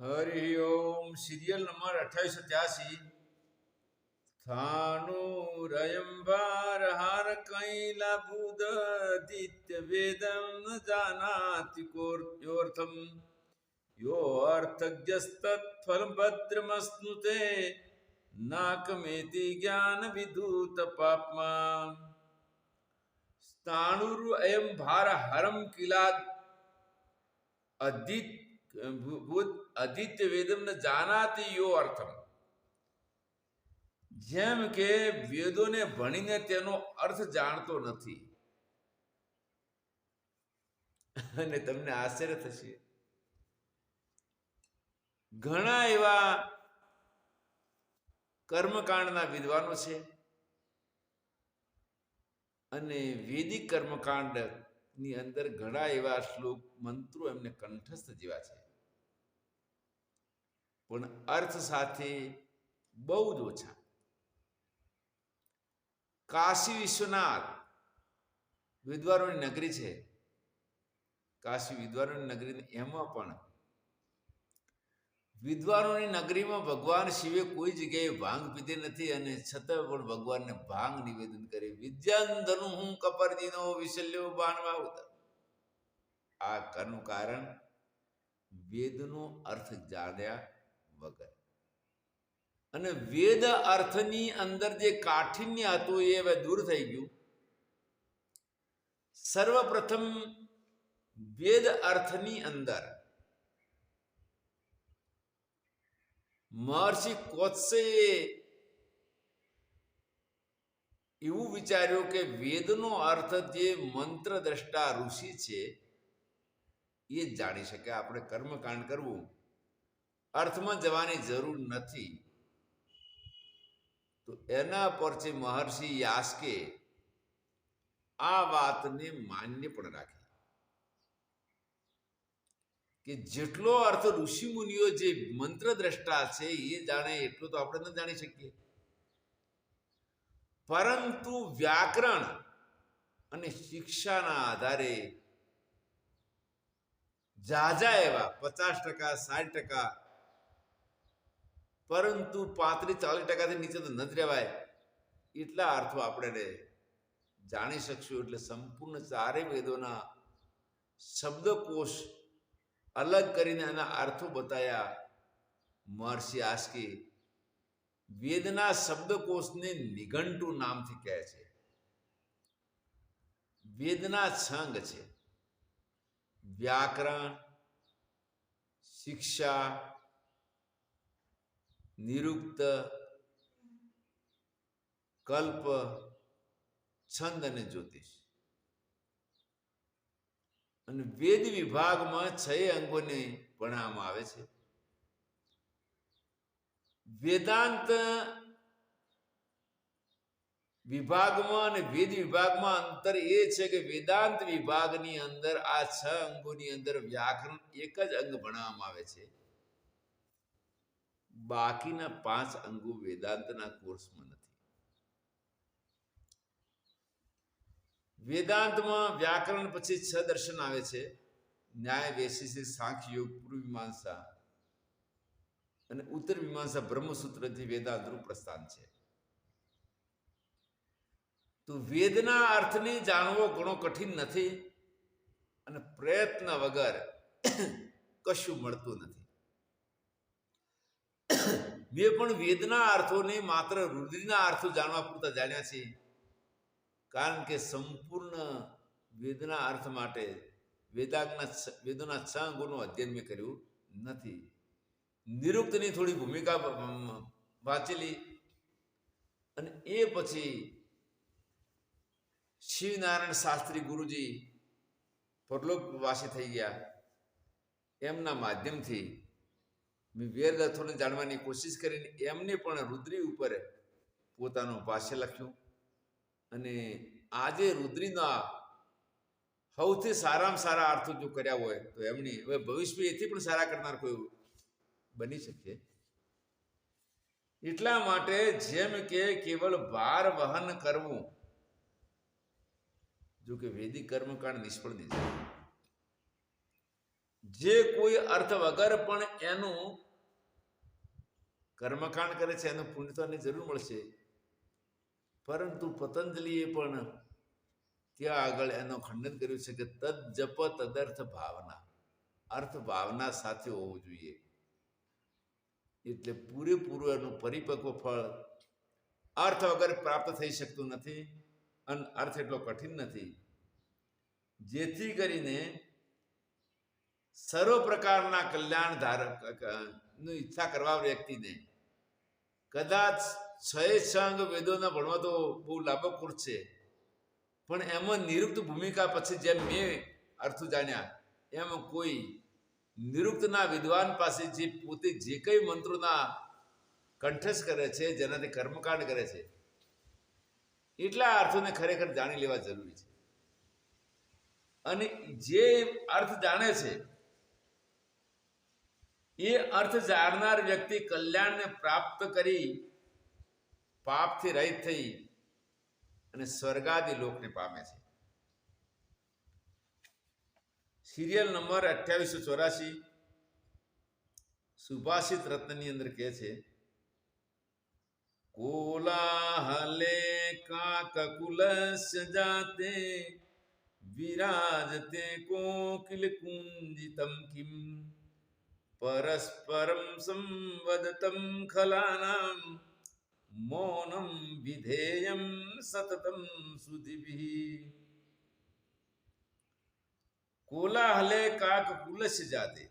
हरि ओम serial number अट्ठाईस सत्यासी। थानुरयम्बारहार कैलाभूददित्य वेदं न जानाति कोऽर्थं योऽर्थज्ञस्तत्फलं भद्रमश्नुते नाकमेति ज्ञानविधूतपाप्मा स्थाणुरु भूत આદિત્ય વેદમ ને જાનાતી યો અર્થમ. જેમ કે વેદોને ભણીને તેનો અર્થ જાણતો નથી. અને તમને આશ્ચર્ય થશે. ઘણા એવા કર્મકાંડના વિદ્વાનો છે. અને વેદિક કર્મકાંડની અંદર ઘણા એવા શ્લોક મંત્રો એમને કંઠસ્થ જેવા છે. પણ અર્થ સાથે બહુ જ ઓછા. કાશી વિશ્વનાથ વિદ્વાનોની નગરી છે. કાશી વિદ્વાનોની નગરી એમાં પણ વિદ્વાનોની નગરીમાં ભગવાન શિવે કોઈ જગ્યાએ ભાંગ પીધી નથી અને છતાં પણ ભગવાનને ભાંગ નિવેદન કરે. વિદ્યાંધનું હું કપરદીનો વિશલ્યો બાણવા ઉતર. આ કરનું કારણ વેદનો અર્થ જાણ્યા વગર. અને વેદ અર્થની અંદર જે કાઠિન્ય હતું એ હવે દૂર થઈ ગયું. સર્વપ્રથમ વેદ અર્થની અંદર મહર્ષિ કોત્સે એવું વિચાર્યું કે વેદનો અર્થ જે મંત્ર દ્રષ્ટા ઋષિ છે એ જાણી શકે. આપણે કર્મકાંડ કરવું. અર્થમાં જવાની જરૂર નથી. તો એના પરથી મહર્ષિ યાસ્કે આ વાતને માન્ય પણ રાખી. કે જેટલો અર્થ ઋષિ મુનિઓ જે મંત્ર દ્રષ્ટા છે એ જાણે એટલું તો આપણે ન જાણી શકીએ. પરંતુ વ્યાકરણ અને શિક્ષાના આધારે જાજા એવા પચાસ ટકા, સાઠ ટકા પરંતુ પાંત્રીસ ચાલીસ ટકાથી નીચે તો નથી રહેવાય. એટલા અર્થો આપણે જાણી શકશું એટલે સંપૂર્ણ ચારે વેદોના શબ્દકોશ અલગ કરીને એના અર્થો બતાયા મહર્ષિ આસ્કી. વેદના શબ્દકોશને નિઘંટુ નામથી કહે છે. વેદના છંગ છે. વ્યાકરણ, શિક્ષા નિરુક્ત, કલ્પ, છંદ અને જ્યોતિષ. અને વેદ વિભાગમાં છ અંગોને ભણવામાં આવે છે. વેદાંત વિભાગમાં અને વેદ વિભાગમાં અંતર એ છે કે વેદાંત વિભાગની અંદર આ છ અંગોની અંદર વ્યાકરણ એક જ અંગ ભણવામાં આવે છે. બાકીના પાંચ અંગો વેદાંતના કોર્સમાં નથી. વેદાંતમાં વ્યાકરણ પછી છ દર્શન આવે છે. ન્યાય વૈશેષિક સાંખ્ય, યોગ, પૂર્વ મીમાંસા અને ઉત્તર મીમાંસા બ્રહ્મસૂત્રથી વેદાંતનું પ્રસ્થાન છે. તો વેદના અર્થને જાણવો ઘણો કઠિન નથી અને પ્રયત્ન વગર કશું મળતું નથી. મેં પણ વેદના અર્થોને માત્ર રુદ્રીના અર્થો જાણવા પૂરતા જાણ્યા છે. કારણ કે સંપૂર્ણ વેદના અર્થ માટે વેદાગના વેદોના છ અંગોનું અધ્યયન મેં કર્યું નથી. નિરુક્તની થોડી ભૂમિકા વાંચેલી અને એ પછી શિવનારાયણ શાસ્ત્રી ગુરુજી પરલોકવાસી થઈ ગયા. એમના માધ્યમથી વેદ અથોને જાણવાની કોશિશ કરીને એમને પણ રુદ્રી ઉપર પોતાનું ભાષ્ય લખ્યું. અને આજે રુદ્રીના સૌથી સારામાં સારા અર્થો જો કર્યા હોય તો એમની હવે ભવિષ્યમાં એથી પણ સારા કરનાર કોઈ બની શકે. એટલા માટે જેમ કે કેવળ ભાર વહન કરવું, જો કે વૈદિક કર્મકાંડ નિષ્ફળ નહીં જે કોઈ અર્થ વગર પણ એનું કર્મકાંડ કરે છે, એનું પુણ્ય જરૂર મળશે. પરંતુ પતંજલિએ પણ ત્યાં આગળ એનો ખંડન કર્યું છે કે તદ જપ તદર્થ ભાવના. અર્થ ભાવના સાથે હોવું જોઈએ. એટલે પૂરેપૂરું એનું પરિપક્વ ફળ અર્થ વગર પ્રાપ્ત થઈ શકતું નથી અને અર્થ એટલો કઠિન નથી. જેથી કરીને સર્વ પ્રકારના કલ્યાણ ધારક નું ઈચ્છા કરવા વ્યક્તિને કદાચ છ સંગ વેદોના ભણવા તો બહુ લાભકૂર છે. પણ એમાં નિરુક્ત ભૂમિકા પછી જેમ મેં અર્થ જાણ્યા, એમાં કોઈ નિરુક્તના વિદ્વાન પાસે જે પોતે જે કઈ મંત્રોના કંઠસ્થ કરે છે, જેનાથી કર્મકાંડ કરે છે, એટલા અર્થોને ખરેખર જાણી લેવા જરૂરી છે. અને જે અર્થ જાણે છે એ અર્થ જાણનાર વ્યક્તિ કલ્યાણને પ્રાપ્ત કરી પાપથી રહિત થઈ અને સ્વર્ગાદી લોકને પામે છે. સિરિયલ નંબર અઠ્યાવીસો ચોરાશી સુભાષિત રત્નની અંદર કહે છે, કોલાહલે કાકકુલસ્ય સજાતે વિરાજતે કોકિલ કુંજિતમ કિમ. પરસ્પરમ સંવદતમ ખલાનામ મૌનમ વિધેયમ સતતમ સુધિભિ કોલાહલે કાક કુલશ જાતે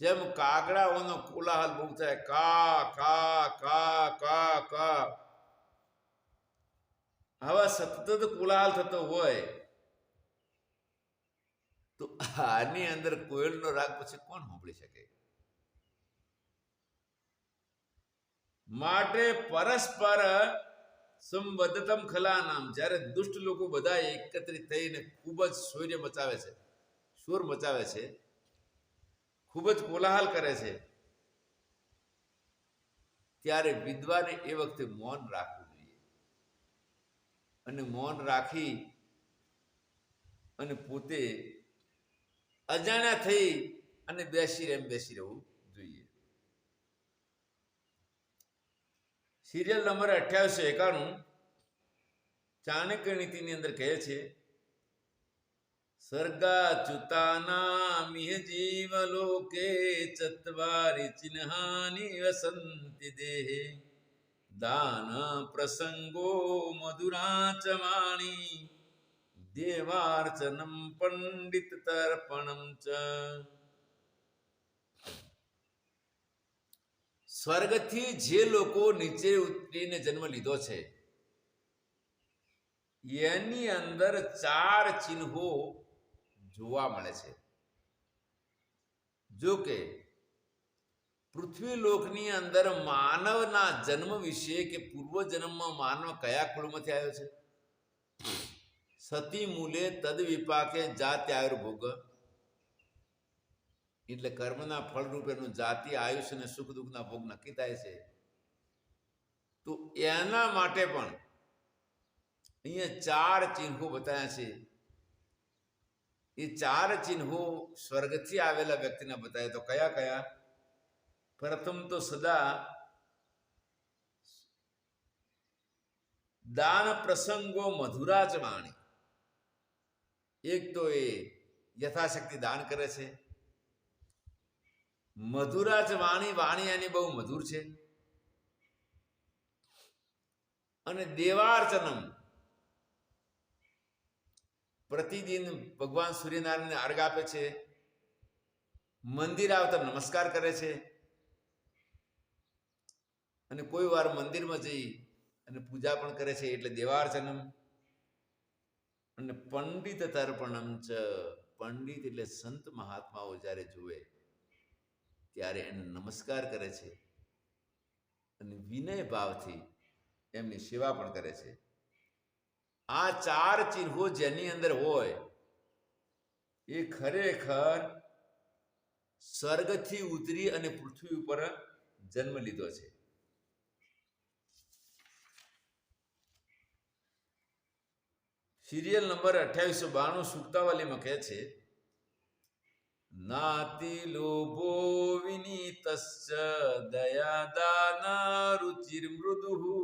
જેમ કાગડાઓનો કોલાહલ બહુ થાય કા કા કા કા કા આવા સતત કોલાહલ થતો હોય તો આની અંદર કોયલનો રાગ પછી કોણ સાંભળી શકે? માટે પરસ્પર સંબદ્ધતમ ખલાનામ. જ્યારે દુષ્ટ લોકો બધા એકત્રિત થઈને ખૂબ જ શૌર્ય મચાવે છે, શોર મચાવે છે, ખૂબ જ કોલાહલ કરે છે, ત્યારે વિદ્વાને એ વખતે મૌન રાખવું જોઈએ. અને મૌન રાખી અને પોતે અજાણ્યા થઈ અને બેસી એમ બેસી રહેવું જોઈએ. સિરિયલ નંબર અઠ્યાવીસો એકાણું ચાણક્ય નીતિની અંદર કહે છે સર્ગાચ્યુતાનામિહ જીવલોકે ચત્વારી ચિહ્નાની વસંતિ દેહે. દાન પ્રસંગો મધુરા વાણી દેવાર્ચનમ પંડિત તર્પણમ ચ સ્વર્ગથી જે લોકો નીચે ઉતરીને જન્મ લીધો છે, એની અંદર ચાર ચિહ્નો જોવા મળે છે. જો કે પૃથ્વી લોકની અંદર માનવના જન્મ વિશે કે પૂર્વજન્મમાં માનવ કયા કુળમાંથી આવ્યો છે? સતી મૂલે તદ વિપાકે જાતિ આયુર્ભોગ. એટલે કર્મના ફળ જાતિ આયુષ્ય અને સુખ દુઃખના ભોગ નક્કી થાય છે. તો એના માટે પણ અહીંયા ચાર ચિહ્નો બતાવ્યા છે. એ ચાર ચિહ્નો સ્વર્ગથી આવેલા વ્યક્તિને બતાવ્યા તો કયા કયા? પ્રથમ તો સદા દાન પ્રસંગો મધુરાજ વાણી એક તો એ યથાશક્તિ દાન કરે છે. મધુરાજ વાણી વાણી એની બહુ મધુર છે. અને દેવાર્ચનમ પ્રતિદિન ભગવાન સૂર્યનારાયણને અર્ઘ આપે છે. મંદિર આવતા નમસ્કાર કરે છે. અને કોઈ વાર મંદિરમાં જઈ અને પૂજા પણ કરે છે એટલે દેવાર્ચનમ અને પંડિત તર્પણમ ચ, પંડિત એટલે સંત મહાત્માઓ જ્યારે જુએ, ત્યારે એને નમસ્કાર કરે છે અને વિનય ભાવથી એમની સેવા પણ કરે છે. આ ચાર ચિહ્નો જેની અંદર હોય, એ ખરેખર સ્વર્ગથી ઉતરી અને પૃથ્વી ઉપર જન્મ લીધો છે. સિરિયલ નંબર અઠ્યાવીસો બાણું સુક્તાવલીમાં કહે છે, નાતિ લોભો વિનીતશ્ચ દયાદાન રુચિર મૃદુ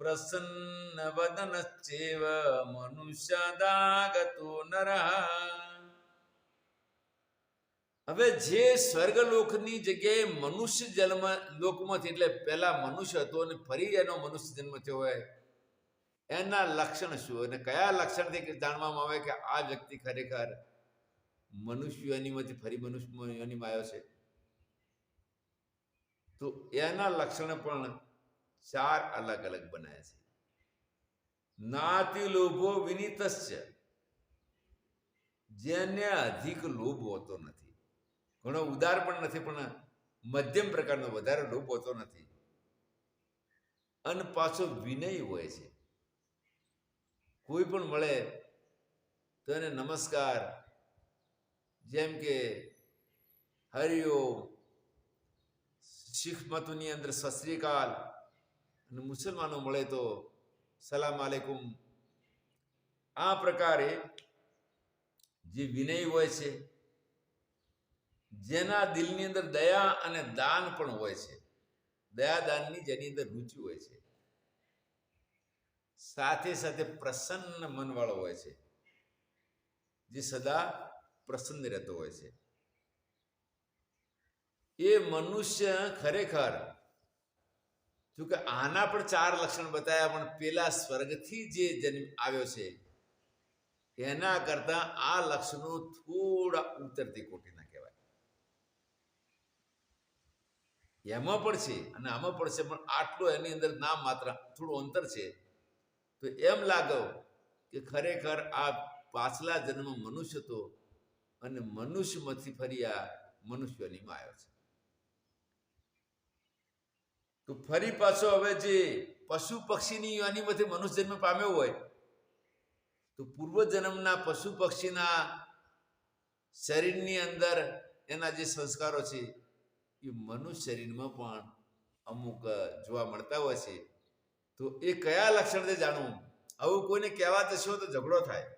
પ્રસન્ન વદનશ્ચેવ મનુષ્યદાગતો નરઃ. હવે જે સ્વર્ગલોકની જગ્યાએ મનુષ્ય જન્મ લોકમાંથી, એટલે પહેલા મનુષ્ય હતો અને ફરી એનો મનુષ્ય જન્મ થયો હોય એના લક્ષણ શું? અને કયા લક્ષણથી જાણવામાં આવે કે આ વ્યક્તિ ખરેખર મનુષ્ય યોનિમાંથી ફરી મનુષ્ય યોનિમાં આવ્યો છે? તો એના લક્ષણ પણ ચાર અલગ અલગ બનાવ્યા છે. નાતિ લોભો વિનીતસ્ય. જેને અધિક લોભ હોતો નથી. ઘણો ઉદાર પણ નથી, પણ મધ્યમ પ્રકારનો વધારે લોભ હોતો નથી. અને પાછો વિનય હોય છે. કોઈ પણ મળે તો એને નમસ્કાર. જેમ કે હરિઓમ શીખ મતની અંદર સત અને મુસલમાનો મળે તો, સલામ આલેકુમ. આ પ્રકારે જે વિનય હોય છે, જેના દિલની અંદર દયા અને દાન પણ હોય છે. દયા દાનની જેની અંદર રુચિ હોય છે. સાથે સાથે પ્રસન્ન મનવાળો હોય છે. જે સદા પ્રસન્ન રહેતો હોય છે. એ મનુષ્ય ખરેખર જો કે આના પણ ચાર લક્ષણ બતાવ્યા પણ પેલા સ્વર્ગથી જે જન્મ આવ્યો છે, એના કરતા આ લક્ષણો થોડા ઉતરતી કોટીના કહેવાય. એમાં પણ છે અને આમાં પણ છે, પણ આટલો એની અંદર નામ માત્ર થોડું અંતર છે. તો એમ લાગવ કે ખરેખર આ પાછલા જન્મ મનુષ્ય હતો અને મનુષ્યમાંથી ફરી આ મનુષ્યનીમાં આવ્યો છે. તો ફરી પાછો હવે જે પશુ પક્ષીની યોનીમાંથી મનુષ્ય જન્મ પામ્યો હોય, તો પૂર્વ જન્મના પશુ પક્ષીના શરીરની અંદર એના જે સંસ્કારો છે, એ મનુષ્ય શરીરમાં પણ અમુક જોવા મળતા હોય છે. તો એ કયા લક્ષણથી જાણવું? આવું કોઈને કહેવા જશો તો ઝઘડો થાય.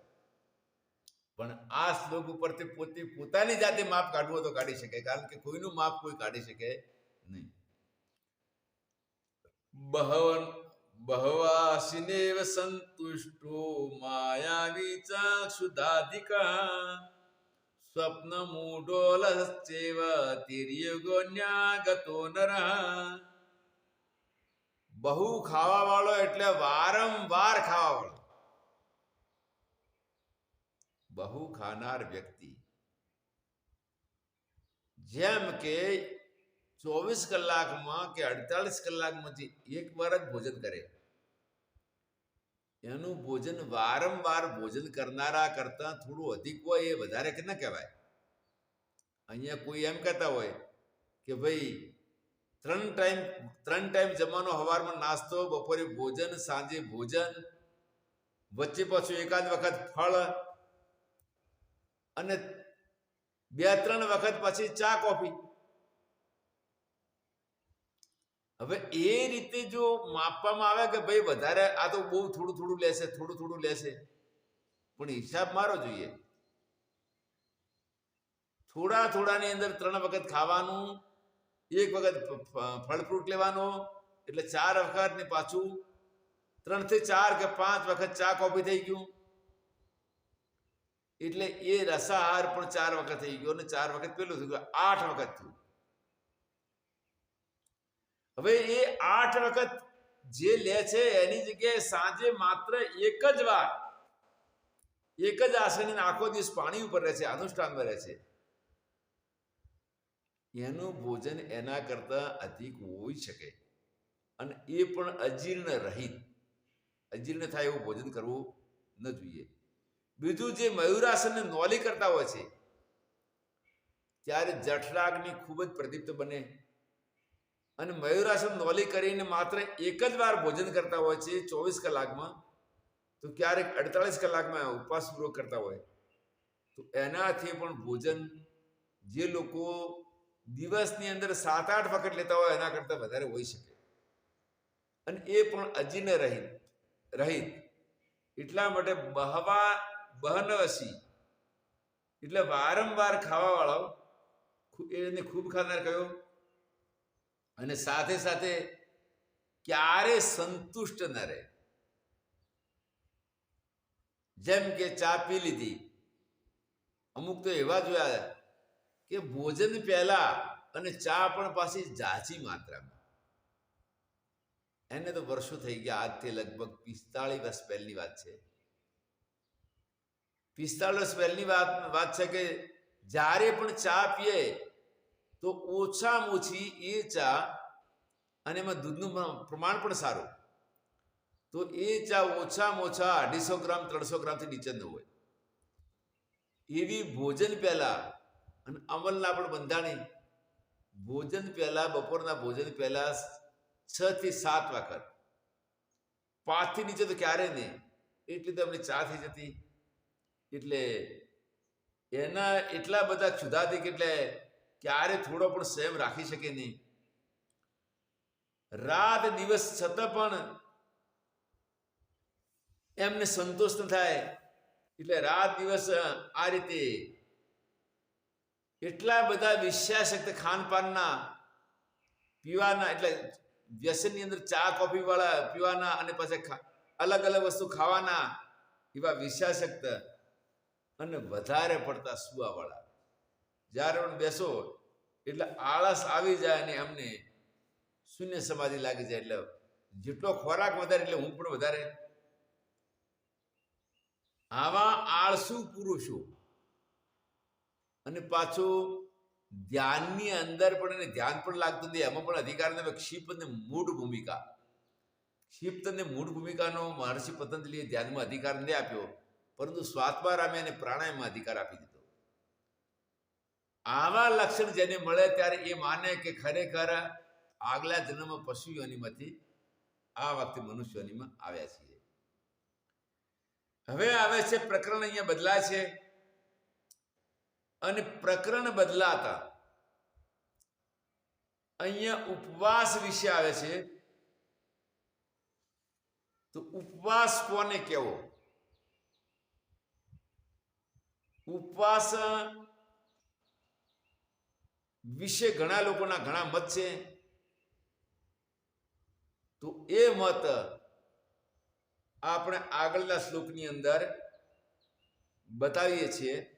પણ આ શ્લોક ઉપરથી પોતે પોતાની જાતે માપ કાઢવો તો કાઢી શકે, કારણ કે કોઈનું માપ કોઈ કાઢી શકે નહીં. બહવન, બહવાસિનેવ સંતુષ્ટો માયાવી ચાક્ષુધાધિકા સ્વપ્ન મૂઢોલશ્ચેવ તિર્યુગોન્યાગતો નરઃ. બહુ ખાવા વાળો એટલે વારંવાર ખાવા વાળો બહુ ખાનાર વ્યક્તિ. જેમ કે ચોવીસ કલાકમાં કે અડતાલીસ કલાકમાંથી એક વાર જ ભોજન કરે. એનું ભોજન વારંવાર ભોજન કરનારા કરતા થોડું અધિક હોય એ વધારે કે ના કહેવાય. અહીંયા કોઈ એમ કહેતા હોય કે ભાઈ ત્રણ ટાઈમ ત્રણ ટાઈમ જમવાનો સવારમાં નાસ્તો, બપોરે ભોજન, સાંજે ભોજન, વચ્ચે પાછું એકાદ વખત ફળ અને બે, ત્રણ વખત પછી ચા, કોફી. હવે એ રીતે જો માપવામાં આવે કે ભાઈ વધારે આ તો બહુ થોડું થોડું લેશે, થોડું થોડું લેશે, પણ હિસાબ મારો જોઈએ. થોડા થોડાની અંદર ત્રણ વખત ખાવાનું એક વખત ફળ ફ્રૂટ લેવાનો, એટલે ચાર વખત ને પાછું ત્રણથી ચાર કે પાંચ વખત ચા કોફી થઈ ગયું. એટલે એ રસાહાર પણ ચાર વખત થઈ ગયો અને ચાર વખત પેલું થઈ ગયું, આઠ વખત થયું. હવે એ આઠ વખત જે લે છે, એની જગ્યાએ સાંજે માત્ર એક જ વાર, એક જ આસન આખો દિવસ પાણી ઉપર રહે છે અનુષ્ઠાનમાં રહે છે. એનું ભોજન એના કરતાં અધિક હોઈ શકે. અને એ પણ અજીર્ણ રહિત. અજીર્ણ થાય એવું ભોજન કરવું ન જોઈએ. બીજું જે મયુરાસનને નોલી કરતા હોય છે, ત્યારે જઠરાગ્નિ ખૂબ જ પ્રદીપ્ત બને. અને મયુરાસન નોલી કરીને માત્ર એક જ વાર ભોજન કરતા હોય છે ચોવીસ કલાકમાં, તો ક્યારેક અડતાલીસ કલાકમાં ઉપવાસપૂર્વક કરતા હોય. તો એનાથી પણ ભોજન જે લોકો દિવસની અંદર સાત આઠ વખત લેતા હોય એના કરતાં વધારે હોઈ શકે. અને એ પણ અજીર્ણ રહિત રહિત. એટલા માટે બહવા બહનવસી. એટલે વારંવાર ખાવાવાળો એને ખૂબ ખાનાર કયો. અને સાથે સાથે ક્યારે સંતુષ્ટ ન રહે. જેમ કે ચા પી લીધી. અમુક તો એવા જોયા કે ભોજન પહેલા અને ચા પણ પાછી જાચી માત્રામાં. એને તો વર્ષો થઈ ગયા આજથી લગભગ પિસ્તાળીસ વર્ષ પહેલની વાત છે. પિસ્તાળીસ પહેલની વાત વાત છે કે જ્યારે પણ ચા પીએ, તો ઓછામાં ઓછી એ ચા, અને એમાં દૂધનું પ્રમાણ પણ સારું. તો એ ચા ઓછામાં ઓછા અઢીસો ગ્રામ, ત્રણસો ગ્રામથી નીચે ન હોય. એવી ભોજન પહેલા અને અમલના પણ બંધાણી. ભોજન પહેલા, બપોરના ભોજન પહેલા છ થી સાત વખત. પાંચથી નીચે તો ક્યારે નહીં. એટલી તો એમની ચા થઈ જતી. એટલે એના એટલા બધા ક્ષુધાધિક એટલે ક્યારે થોડો પણ સેમ રાખી શકે નહીં. રાત દિવસ છતાં પણ એમને સંતોષ ન થાય. એટલે રાત દિવસ આ રીતે એટલા બધા વિશ્વાસક્ત ખાનપાનના પીવાના, એટલે વ્યસનની અંદર ચા કોફી વાળા પીવાના અને પાછા અલગ અલગ વસ્તુ ખાવાના એવા વિશ્વાસક્ત અને વધારે પડતા સુવાવાળા. જ્યારે પણ બેસો, એટલે આળસ આવી જાય અને એમને શૂન્ય સમાધિ લાગી જાય, એટલે જેટલો ખોરાક વધારે, એટલે હું પણ વધારે. આવા આળસુ પુરુષો અને પાછું ધ્યાનની અંદર પણ એને ધ્યાન પણ લાગતું નથી. એમાં પણ અધિકાર ને ક્ષિપ અને મૂળ ભૂમિકા. ક્ષિપ્ત અને મૂળ ભૂમિકાનો મહર્ષિ પતંજલિએ ધ્યાનમાં અધિકાર નથી આપ્યો, પરંતુ સ્વાત્મારામે એને પ્રાણાયામમાં અધિકાર આપી દીધો. આવા લક્ષણ જેને મળે ત્યારે એ માને કે ખરેખર આગલા જન્મમાં પશુ યોનિમાંથી આ વખતે મનુષ્ય યોનિમાં આવ્યા છીએ. હવે આવે છે પ્રકરણ અહીંયા બદલાય છે. અને પ્રકરણ બદલાતા. અહીંયા ઉપવાસ વિશે આવે છે. તો ઉપવાસ કોને કેવો ઉપવાસ વિશે ઘણા લોકોના ઘણા મત છે. તો એ મત આપણે આગળના શ્લોકની અંદર બતાવીએ છીએ.